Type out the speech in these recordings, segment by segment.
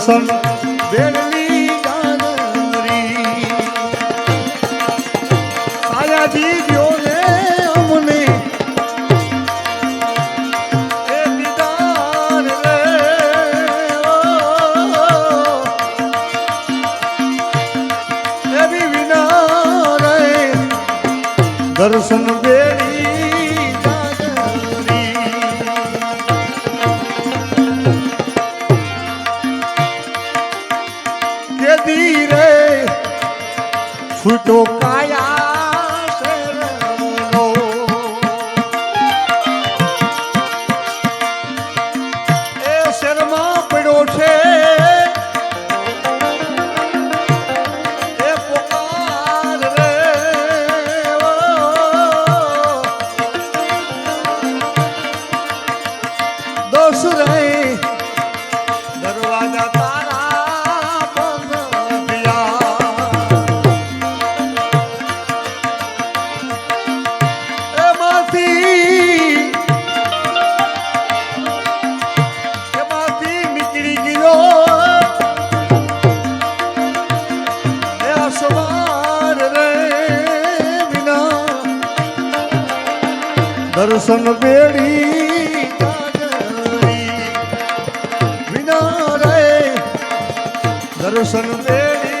વસન વેળની ગાજરી સાયાજી ગયો રે અમને. એ દર્શન દર્શન બેડી વિના રે દર્શન બેડી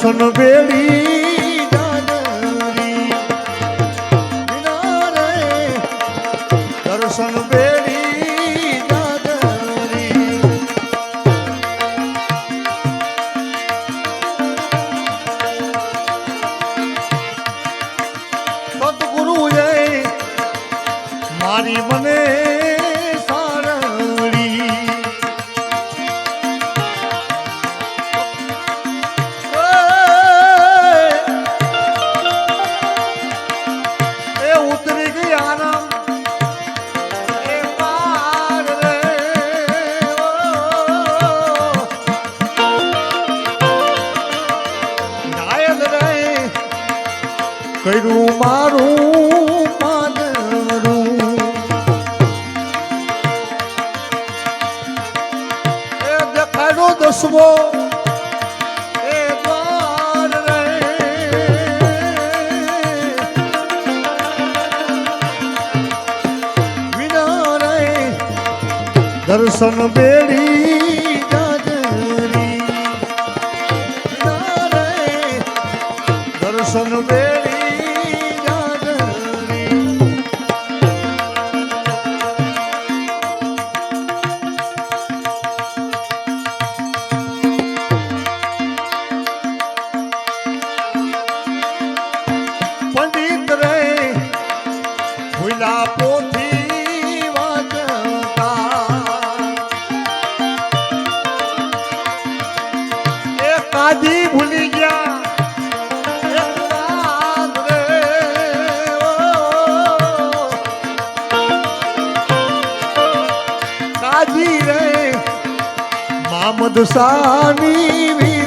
દર્શન બેડી દર્શન બેડી રે. દર્શન બેડી દર્શન બેડી మధుసా నీవి